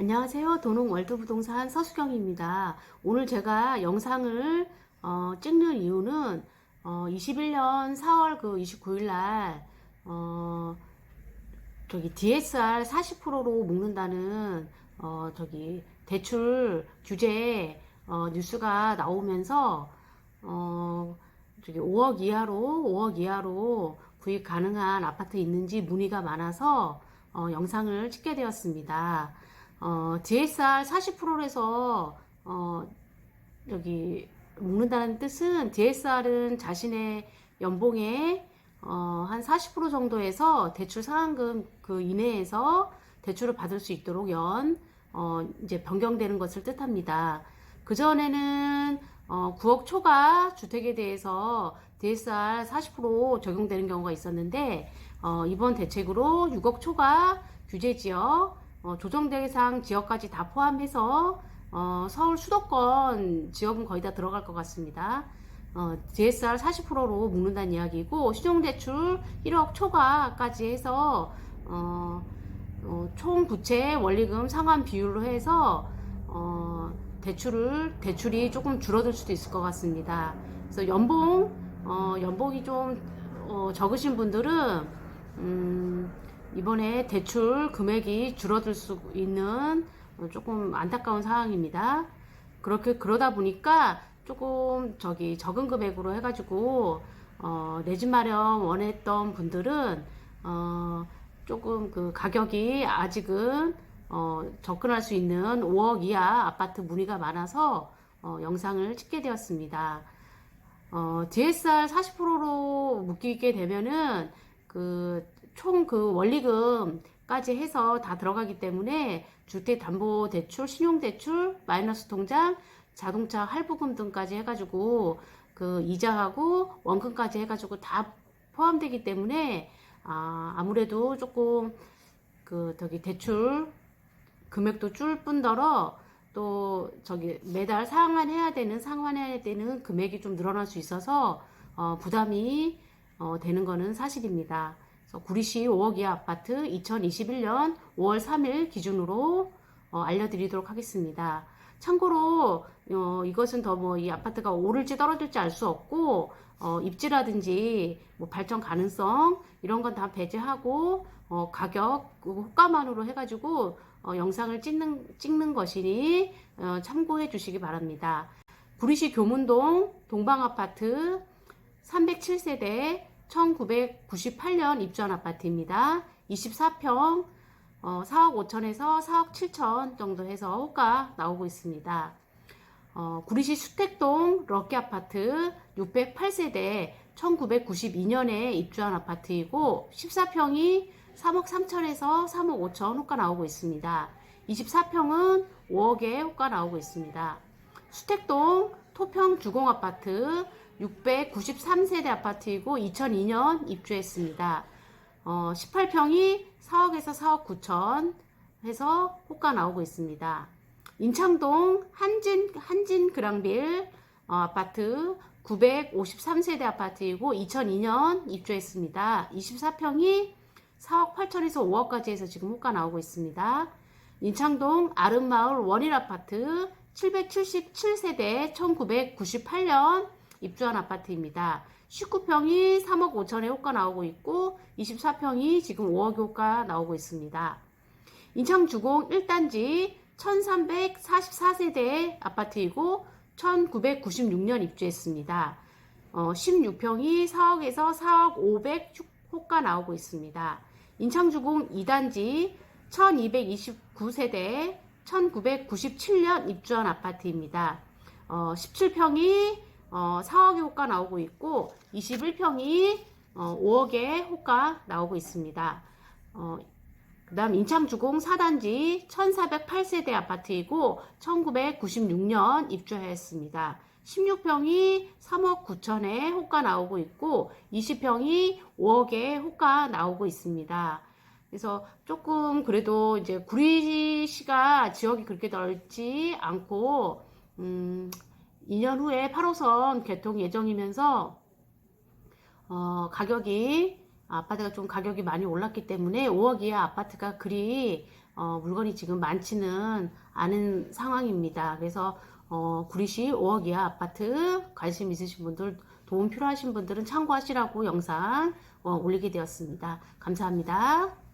안녕하세요. 도농 월드부동산 서수경입니다. 오늘 제가 영상을 어, 찍는 이유는 어, 21년 4월 그 29일 날 어, 저기 DSR 40%로 묶는다는 어, 저기 대출 규제 어, 뉴스가 나오면서 어, 저기 5억 이하로 5억 이하로 구입 가능한 아파트 있는지 문의가 많아서 어, 영상을 찍게 되었습니다. 어, DSR 40%에서 어, 여기 묶는다는 뜻은 DSR은 자신의 연봉의 어, 한 40% 정도에서 대출 상환금 그 이내에서 대출을 받을 수 있도록 연 어, 이제 변경되는 것을 뜻합니다. 그 전에는 어, 9억 초과 주택에 대해서 DSR 40% 적용되는 경우가 있었는데 어, 이번 대책으로 6억 초과 규제 지역 어, 조정 대상 지역까지 다 포함해서 어, 서울 수도권 지역은 거의 다 들어갈 것 같습니다. 어, DSR 40%로 묶는다는 이야기고 신용대출 1억 초과까지 해서 어, 어, 총 부채 원리금 상환 비율로 해서 어, 대출을 대출이 조금 줄어들 수도 있을 것 같습니다. 그래서 연봉 어, 연봉이 좀 어, 적으신 분들은 음, 이번에 대출 금액이 줄어들 수 있는 어, 조금 안타까운 상황입니다. 그렇게 그러다 보니까 조금 저기 적은 금액으로 해가지고 어, 내 집 마련 원했던 분들은 어, 조금 그 가격이 아직은 어, 접근할 수 있는 5억 이하 아파트 문의가 많아서 어, 영상을 찍게 되었습니다. 어, DSR 40%로 묶이게 되면은 그 총 그 원리금까지 해서 다 들어가기 때문에 주택담보대출, 신용대출, 마이너스 통장, 자동차 할부금 등까지 해가지고 그 이자하고 원금까지 해가지고 다 포함되기 때문에 아, 아무래도 조금 그 저기 대출 금액도 줄 뿐더러 또 저기 매달 상환해야 되는 상환해야 되는 금액이 좀 늘어날 수 있어서 어, 부담이 어, 되는 거는 사실입니다. 구리시 5억 이하 아파트 2021년 5월 3일 기준으로 어, 알려드리도록 하겠습니다. 참고로 어, 이것은 더 뭐 이 아파트가 오를지 떨어질지 알 수 없고 어, 입지라든지 뭐 발전 가능성 이런 건 다 배제하고 어, 가격 그 호가만으로 해가지고 어, 영상을 찍는 찍는 것이니 어, 참고해 주시기 바랍니다. 구리시 교문동 동방아파트 307세대 1998년 입주한 아파트입니다. 24평 어, 4억 5천에서 4억 7천 정도 해서 호가 나오고 있습니다. 어, 구리시 수택동 럭키 아파트 608세대 1992년에 입주한 아파트이고 14평이 3억 3천에서 3억 5천 호가 나오고 있습니다. 24평은 5억에 호가 나오고 있습니다. 수택동 토평 주공 아파트 693세대 아파트이고 2002년 입주했습니다. 어, 18평이 4억에서 4억 9천 해서 호가 나오고 있습니다. 인창동 한진 한진 그랑빌 어, 아파트 953세대 아파트이고 2002년 입주했습니다. 24평이 4억 8천에서 5억까지 해서 지금 호가 나오고 있습니다. 인창동 아름마을 원일 아파트 777세대 1998년 입주한 아파트입니다. 19평이 3억 5천에 호가 나오고 있고 24평이 지금 5억 호가 나오고 있습니다. 인창 주공 1단지 1344세대 아파트이고 1996년 입주했습니다. 어, 16평이 4억에서 4억 500 호가 나오고 있습니다. 인창주공 2단지 1229세대 1997년 입주한 아파트입니다. 어, 17평이 어, 4억의 호가 나오고 있고 21평이 어, 5억의 호가 나오고 있습니다. 어, 그 다음 인창주공 4단지 1408세대 아파트이고 1996년 입주하였습니다. 16평이 3억 9천에 호가 나오고 있고 20평이 5억에 호가 나오고 있습니다. 그래서 조금 그래도 이제 구리시가 지역이 그렇게 넓지 않고 음, 2년 후에 8호선 개통 예정이면서 어, 가격이 아파트가 좀 가격이 많이 올랐기 때문에 5억 이하 아파트가 그리 어, 물건이 지금 많지는 않은 상황입니다. 그래서 어, 구리시 5억 이하 아파트 관심 있으신 분들 도움 필요하신 분들은 참고하시라고 영상 어, 올리게 되었습니다. 감사합니다.